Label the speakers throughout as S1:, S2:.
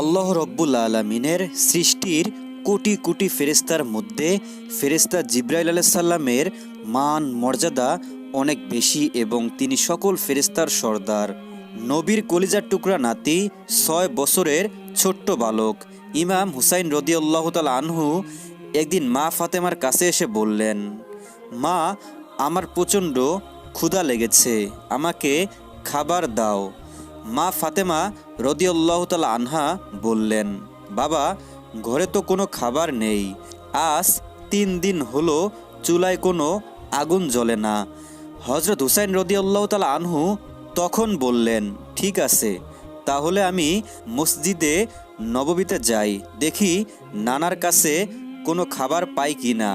S1: আল্লাহ রব্বুল আলমিনের সৃষ্টির কোটি কোটি ফেরেস্তার মধ্যে ফেরেস্তা জিব্রাইল আলাইসাল্লামের মান, মর্যাদা অনেক বেশি এবং তিনি সকল ফেরেস্তার সর্দার। নবীর কলিজার টুকরা নাতি, ছয় বছরের ছোট্ট বালক। ইমাম হুসাইন রদিউল্লাহ তাল আনহু একদিন মা ফাতেমার কাছে এসে বললেন, মা, আমার প্রচণ্ড ক্ষুধা লেগেছে, আমাকে খাবার দাও। মা ফাতেমা রদিউল্লাহ তাল আনহা বললেন, বাবা, ঘরে তো কোনো খাবার নেই। আজ তিন দিন হলো চুলায় কোনো আগুন জ্বলে না। হজরত হুসাইন রদিউল্লাহ তাল আনহু তখন বললেন, ঠিক আছে, তাহলে আমি মসজিদে নববীতে যাই। দেখি নানার কাছে কোনো খাবার পাই কি না।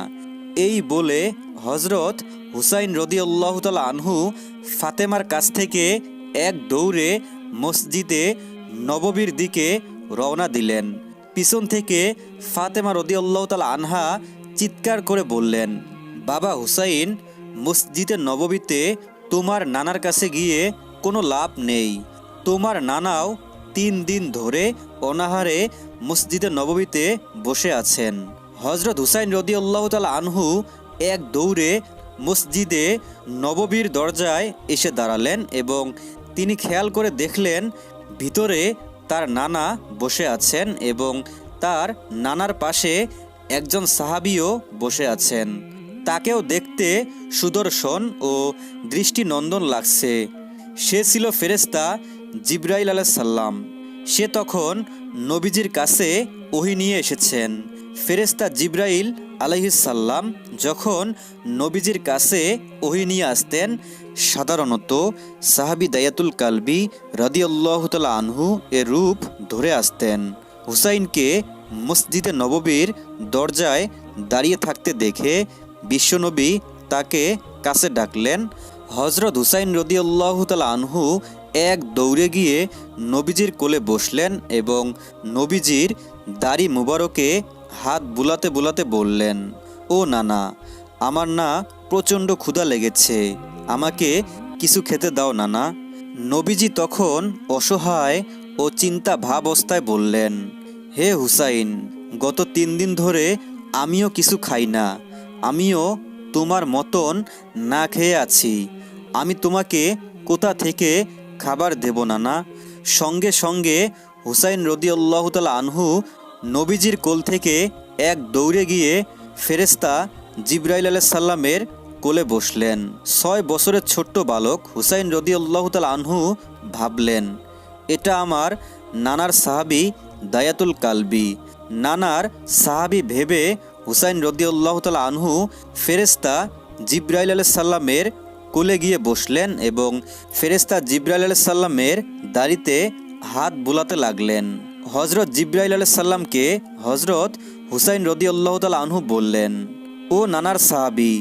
S1: এই বলে হজরত হুসাইন রদিউল্লাহ তাল আনহু ফাতেমার কাছ থেকে এক দৌড়ে মসজিদে নববীর দিকে রওনা দিলেন। পিছন থেকে ফাতেমা রদিউল্লাহ তাল আনহা চিৎকার করে বললেন, বাবা হুসাইন, মসজিদে নববীতে তোমার নানার কাছে গিয়ে কোনো লাভ নেই। তোমার নানাও তিন দিন ধরে অনাহারে মসজিদে নববীতে বসে আছেন। হজরত হুসাইন রদিউল্লাহ তাল আনহু এক দৌড়ে মসজিদে নববীর দরজায় এসে দাঁড়ালেন এবং তিনি খেয়াল করে দেখলেন ভিতরে তার নানা বসে আছেন এবং তার নানার পাশে একজন সাহাবিও বসে আছেন। তাকেও দেখতে সুদর্শন ও দৃষ্টিনন্দন লাগছে। সে ছিল ফেরেস্তা জিব্রাইল আলাইসাল্লাম সে তখন নবীজির কাছে ওহি নিয়ে এসেছেন। ফেরেস্তা জিব্রাইল আলাইসাল্লাম যখন নবীজির কাছে ওহি নিয়ে আসতেন সাধারণত সাহাবি দায়াতুল কালবি রদিউল্লাহ তালা আনহু এর রূপ ধরে আসতেন। হুসাইনকে মসজিদে নববীর দরজায় দাঁড়িয়ে থাকতে দেখে বিশ্বনবী তাকে কাছে ডাকলেন হজরত হুসাইন রদিউল্লাহ তালা আনহু এক দৌড়ে গিয়ে নবীজির কোলে বসলেন এবং নবীজির দাড়ি মুবারকে হাত বুলাতে বুলাতে বললেন, ও নানা, আমার না প্রচণ্ড ক্ষুধা লেগেছে। আমাকে কিছু খেতে দাও, নানা। নবীজি তখন অসহায় ও চিন্তা ভাব অবস্থায় বললেন, হে হুসাইন, গত তিন দিন ধরে আমিও কিছু খাই না। আমিও তোমার মতন না খেয়ে আছি। আমি তোমাকে কোথা থেকে খাবার দেব না না সঙ্গে সঙ্গে হুসাইন রদিউল্লাহ তাল আনহু নবীজির কোল থেকে এক দৌড়ে গিয়ে ফেরেস্তা জিব্রাইল আলাহ সাল্লামের কোলে বসলেন। ছয় বছরের ছোট্ট বালক হুসাইন রদিউল্লাহ তাল আনহু ভাবলেন, এটা আমার নানার সাহাবি দায়াতুল কালবি। নানার সাহাবি ভেবে হুসাইন রদিউল্লাহ তাল আনহু ফেরেস্তা জিব্রাইল আল সাল্লামের কোলে গিয়ে বসলেন এবং ফেরেস্তা জিব্রাইল আল সাল্লামের দাড়িতে হাত বুলাতে লাগলেন। হজরত জিব্রাইল আল সাল্লামকে হজরত হুসাইন রদিউল্লাহ তাল আনহু বললেন, ও নানার সাহাবি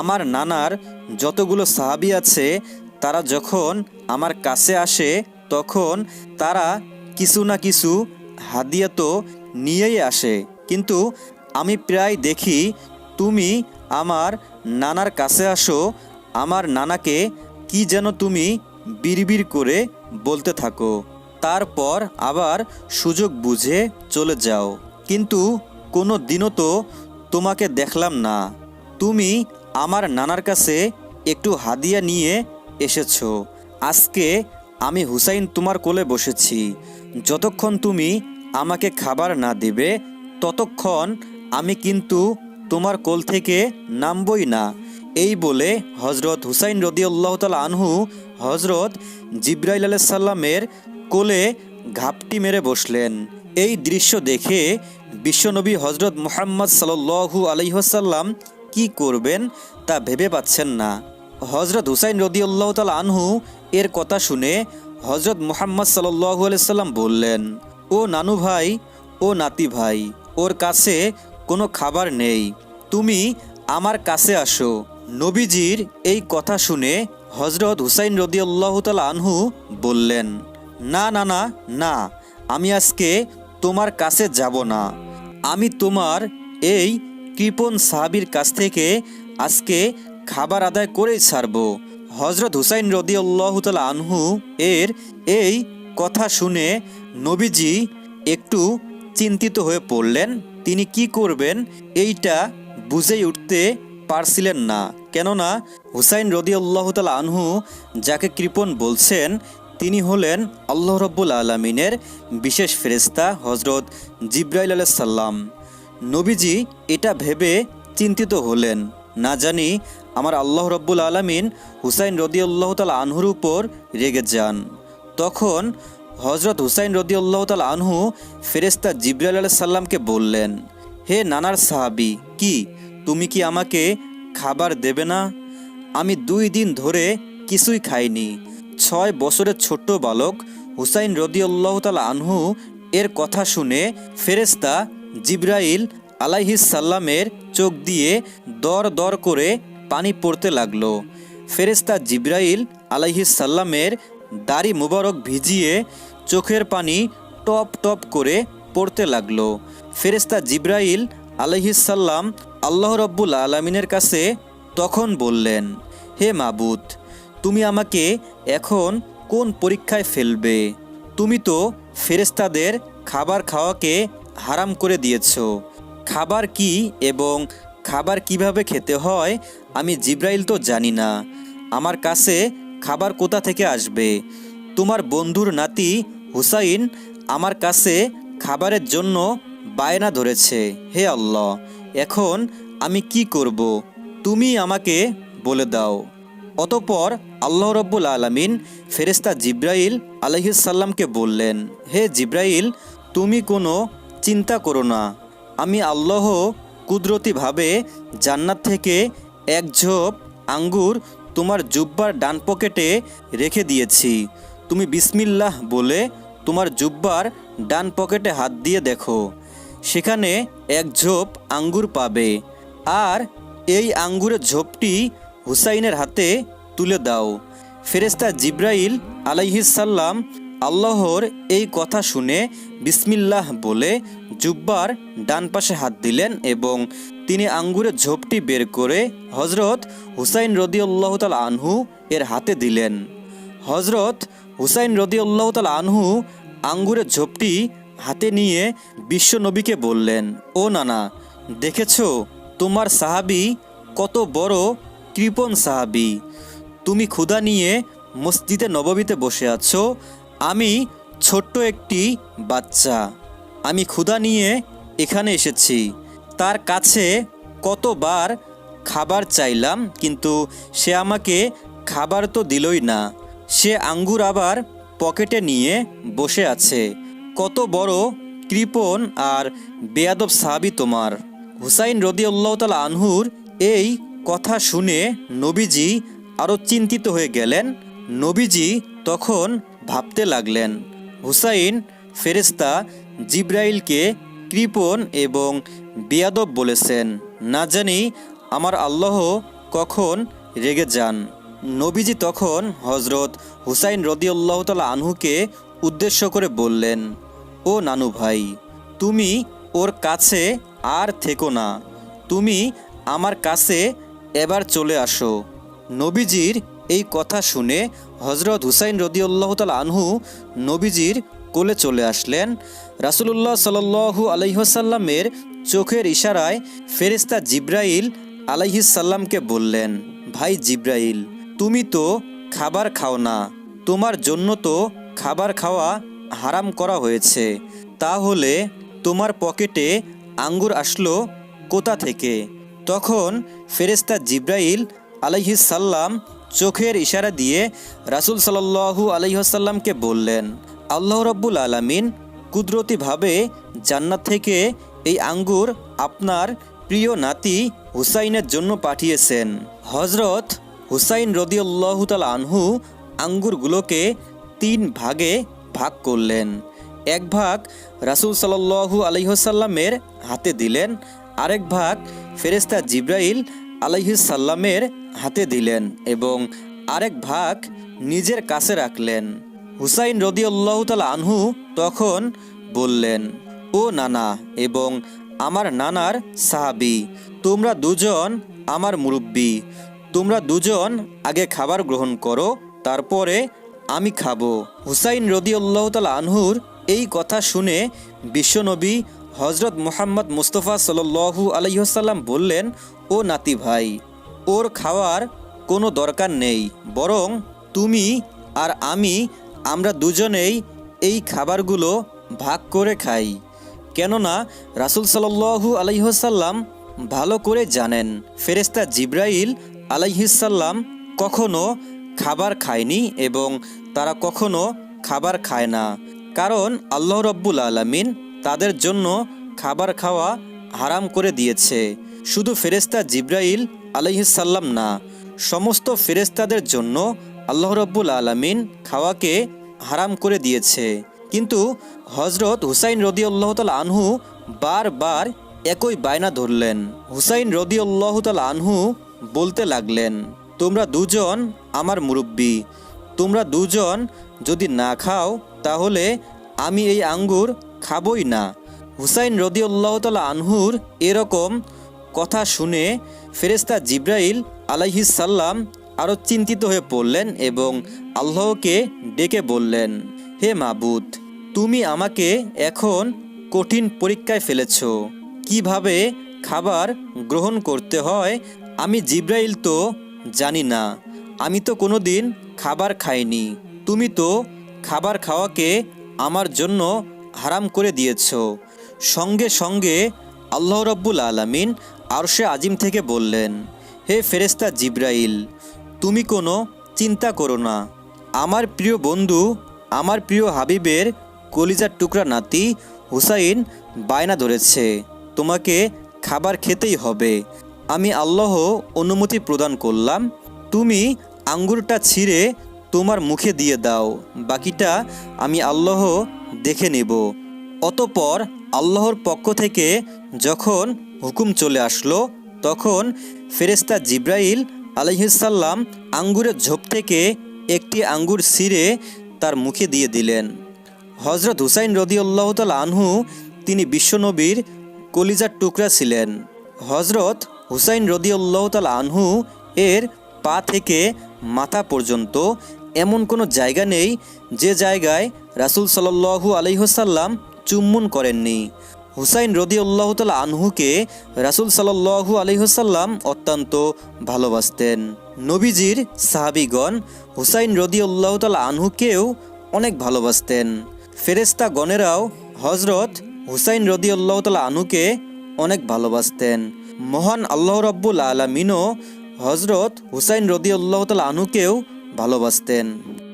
S1: আমার নানার যতগুলো সাহাবি আছে, তারা যখন আমার কাছে আসে, তখন তারা কিছু না কিছু হাদিয়া তো নিয়েই আসে। কিন্তু আমি প্রায় দেখি, তুমি আমার নানার কাছে আসো, আমার নানাকে কি যেন তুমি বিড়বিড় করে বলতে থাকো। তারপর আবার সুযোগ বুঝে চলে যাও। কিন্তু কোনো দিনও তো তোমাকে দেখলাম না। তুমি আমার নানার কাছে একটু হাদিয়া নিয়ে এসেছ। আজকে আমি হুসাইন তোমার কোলে বসেছি। যতক্ষণ তুমি আমাকে খাবার না দেবে, ততক্ষণ আমি কিন্তু তোমার কোল থেকে নামবই না। এই বলে হজরত হুসাইন রদিউল্লাহ তাল আনহু হজরত জিব্রাইল সাল্লামের কোলে ঘাপটি মেরে বসলেন। এই দৃশ্য দেখে বিশ্বনবী হজরত মুহাম্মদ সাল্লু আলহিহসাল্লাম কি করবেন? তা ভেবে পাচ্ছেন না। হজরত হুসাইন রদিউল্লাহ তাল আনহু এর কথা শুনে হজরত মুহাম্মদ সাল্লু আলাইসাল্লাম বললেন, ও নানু ভাই, ও নাতি ভাই, ওর কাছে কোনো খাবার নেই। তুমি আমার কাছে আসো। নবীজির এই কথা শুনে হজরত হুসাইন রদিউল্লাহ তাল আনহু বললেন, না না না না, আমি আজকে তোমার কাছে যাব না। আমি তোমার এই কৃপন সাহাবির কাছ থেকে আজকে খাবার আদায় করেই ছাড়ব। হজরত হুসাইন রদিউল্লাহ তাল আনহু এর এই কথা শুনে নবীজি একটু চিন্তিত হয়ে পড়লেন, তিনি কি করবেন এইটা বুঝেই উঠতে পারছিলেন না। কেননা হুসাইন রদিউল্লাহ তাল আনহু যাকে কৃপন বলছেন, তিনি হলেন আল্লাহ রব্বুল আলমিনের বিশেষ ফেরেস্তা হজরত জিব্রাইল আলাইসাল্লাম নবীজি এটা ভেবে চিন্তিত হলেন। না জানি আমার আল্লাহ রব্বুল আলমিন হুসাইন রদিউল্লাহ তাল আনহুর উপর রেগে যান। তখন হজরত হুসাইন রদিউল্লাহ তাল আনহু ফেরেস্তা জিব্রাইল আলাহ সাল্লামকে বললেন, হে নানার সাহাবি, কি? তুমি কি আমাকে খাবার দেবে না? আমি দুই দিন ধরে কিছুই খাইনি। ছয় বছরের ছোট্ট বালক হুসাইন রদিউল্লাহ তাল আনহু এর কথা শুনে ফেরেস্তা জিব্রাইল আলাইহিস সাল্লামের চোখ দিয়ে দর দর করে পানি পড়তে লাগল। ফেরেস্তা জিব্রাইল আলাইহিস সাল্লামের দাড়ি মুবারক ভিজিয়ে চোখের পানি টপ টপ করে পড়তে লাগল। ফেরেস্তা জিব্রাইল আলহিসাল্লাম আল্লাহ রব্বুল আলমিনের কাছে তখন বললেন, হে মাবুত তুমি আমাকে এখন কোন পরীক্ষায় ফেলবে? তুমি তো ফেরেস্তাদের খাবার খাওয়াকে হারাম করে দিয়েছ। খাবার কি এবং খাবার কীভাবে খেতে হয়, আমি জিব্রাইল তো জানি না। আমার কাছে খাবার কোথা থেকে আসবে? তোমার বন্ধুর নাতি হুসাইন আমার কাছে খাবারের জন্য বায়না ধরেছে। হে আল্লাহ, এখন আমি কি করব? তুমি আমাকে বলে দাও। অতপর আল্লাহ রব্বুল আলমিন ফেরেস্তা জিব্রাইল আলহিসাল্লামকে বললেন, হে জিব্রাইল, তুমি কোনো চিন্তা করো না। আমি আল্লাহ কুদরতিভাবে জান্নাত থেকে এক ঝোপ আঙ্গুর তোমার জুব্বার ডান পকেটে রেখে দিয়েছি। তুমি বিসমিল্লাহ বলে তোমার জুব্বার ডান পকেটে হাত দিয়ে দেখো। সেখানে এক ঝোপ আঙ্গুর পাবে। আর এই আঙ্গুরের ঝোপটি হুসাইনের হাতে তুলে দাও। ফেরেস্তা জিব্রাইল আলাইহিসাল্লাম আল্লাহর এই কথা শুনে বিসমিল্লাহ বলে জুব্বার ডান পাশে হাত দিলেন এবং তিনি আঙ্গুরের ঝোপটি বের করে হজরত হুসাইন রদিউল্লাহ তাল আনহু এর হাতে দিলেন। হজরত হুসাইন রদিউল্লাহ তাল আনহু আঙ্গুরের ঝোপটি হাতে নিয়ে বিশ্ব নবীকে বললেন, ও নানা, দেখেছ তোমার সাহাবি কত বড় কৃপণ সাহাবি। তুমি ক্ষুধা নিয়ে মসজিদে নববীতে বসে আছো আমি ছোট্ট একটি বাচ্চা। আমি ক্ষুধা নিয়ে এখানে এসেছি। তার কাছে কতবার খাবার চাইলাম, কিন্তু সে আমাকে খাবার তো দিলই না। সে আঙ্গুর আবার পকেটে নিয়ে বসে আছে। কত বড় কৃপণ আর বেয়াদব সাহাবি তোমার। হুসাইন রদিউল্লাহ তাল আনহুর এই কথা শুনে নবীজি আরও চিন্তিত হয়ে গেলেন। নবীজি তখন ভাবতে লাগলেন। হুসাইন ফেরেস্তা জিব্রাইলকে কৃপণ এবং বেয়াদব বলেছেন, না জানি আমার আল্লাহ কখন রেগে যান। নবীজি তখন হজরত হুসাইন রদিউল্লাহ তালা আনহুকে উদ্দেশ্য করে বললেন, ও নানু ভাই, তুমি ওর কাছে আর থেকো না। তুমি আমার কাছে এবার চলে আসো। নবীজির এই কথা শুনে হজরত হুসাইন রদিউল্লাহ তাল আনহু নবীজির কোলে চলে আসলেন। রাসুলুল্লাহ সাল্লু আলহিহাসাল্লামের চোখের ইশারায় ফেরিস্তা জিব্রাইল আলাইহিসাল্লামকে বললেন, ভাই জিব্রাইল, তুমি তো খাবার খাও না। তোমার জন্য তো খাবার খাওয়া হারাম করা হয়েছে। তাহলে তোমার পকেটে আঙ্গুর আসলো কোথা থেকে? তখন ফেরেস্তা জিব্রাইল আলাইহিসাল্লাম চোখের ইশারা দিয়ে রাসুল সাল্লাহু আলহিহাসাল্লামকে বললেন, আল্লাহ রব্বুল আলমিন কুদরতিভাবে জান্নাত থেকে এই আঙ্গুর আপনার প্রিয় নাতি হুসাইনের জন্য পাঠিয়েছেন। হজরত হুসাইন রদিউল্লাহ তাল আনহু আঙ্গুরগুলোকে তিন ভাগে ভাগ করলেন। এক ভাগ রাসুল সাল্লু আলহিহসাল্লামের হাতে দিলেন, আরেক ভাগ ফেরেস্তা জিব্রাইল আলহিসাল্লামের হাতে দিলেন এবং আরেক ভাগ নিজের কাছে রাখলেন। হুসাইন রদিউল্লাহ তাল আনহু তখন বললেন, ও নানা এবং আমার নানার সাহাবি, তোমরা দুজন আমার মুরব্বী, তোমরা দুজন আগে খাবার গ্রহণ করো, তারপরে আমি খাব। হুসাইন রদিউল্লাহ তাল আনহুর এই কথা শুনে বিশ্বনবী হজরত মুহাম্মদ মুস্তফা সাল্লু আলহিহসাল্লাম বললেন ও নাতি ভাই, ওর খাওয়ার কোনো দরকার নেই, বরং তুমি আর আমি, আমরা দুজনেই এই খাবারগুলো ভাগ করে খাই। কেননা রাসুল সাল্লু আলাইহসাল্লাম ভালো করে জানেন ফেরেস্তা জিব্রাইল আলাইহিসাল্লাম কখনো খাবার খায়নি এবং তারা কখনো খাবার খায় না। কারণ আল্লাহ রব্বুল আলমিন তাদের জন্য খাবার খাওয়া হারাম করে দিয়েছে। শুধু ফেরেস্তা জিব্রাইল আলাইহিসাল্লাম না, সমস্ত ফেরেস্তাদের জন্য আল্লাহ রব্বুল আলমিন খাওয়াকে হারাম করে দিয়েছে। কিন্তু হজরত হুসাইন রদি তাল আনহু বারবার একই বায়না ধরলেন। হুসাইন রদি তাল আনহু বলতে লাগলেন, তোমরা দুজন আমার মুরব্বী, তোমরা দুজন যদি না খাও তাহলে আমি এই আঙ্গুর খাবই না। হুসাইন রদি তাল আনহুর এরকম কথা শুনে ফেরেস্তা জিব্রাইল আলাইহিসাল্লাম আরও চিন্তিত হয়ে পড়লেন এবং আল্লাহকে ডেকে বললেন, হে মাবুদ, তুমি আমাকে এখন কঠিন পরীক্ষায় ফেলেছ। কীভাবে খাবার গ্রহণ করতে হয় আমি জিব্রাইল তো জানি না। আমি তো কোনো দিন খাবার খাইনি। তুমি তো খাবার খাওয়াকে আমার জন্য হারাম করে দিয়েছ। সঙ্গে সঙ্গে আল্লাহ রব্বুল আলমিন আরশে আজিম থেকে বললেন, হে ফেরেস্তা জিব্রাইল, তুমি কোনো চিন্তা করো না। আমার প্রিয় বন্ধু, আমার প্রিয় হাবিবের কলিজার টুকরা নাতি হুসাইন বায়না ধরেছে। তোমাকে খাবার খেতেই হবে। আমি আল্লাহ অনুমতি প্রদান করলাম। তুমি আঙ্গুরটা ছিঁড়ে তোমার মুখে দিয়ে দাও। বাকিটা আমি আল্লাহ দেখে নেব। অতপর আল্লাহর পক্ষ থেকে যখন হুকুম চলে আসলো, তখন ফেরেস্তা জিব্রাইল আলহিসাল্লাম আঙ্গুরের ঝোপ থেকে একটি আঙ্গুর ছিঁড়ে তার মুখে দিয়ে দিলেন। হজরত হুসাইন রদিউল্লাহ তাল আনহু তিনি বিশ্বনবীর কলিজার টুকরা ছিলেন। হজরত হুসাইন রদিউল্লাহ তাল আনহু এর পা থেকে মাথা পর্যন্ত এমন কোনো জায়গা নেই যে জায়গায় রাসুল সাল্লু আলহিহসাল্লাম চুম্বন করেননি। হুসাইন রদিউল্লাহ তাল আনহুকে রাসুল সাল্লু আলহিহসাল্লাম অত্যন্ত ভালোবাসতেন। নবীজির সাহাবিগণ হুসাইন রদিউল্লাহ তাল আনহুকেও অনেক ভালোবাসতেন। ফেরেস্তা গণেরাও হজরত হুসাইন রদিউল্লাহ তাল আনহুকে অনেক ভালোবাসতেন। মহান আল্লাহ রব্বুল আলমিনও হজরত হুসাইন রদিউল্লাহ তাল আনহুকেও ভালোবাসতেন।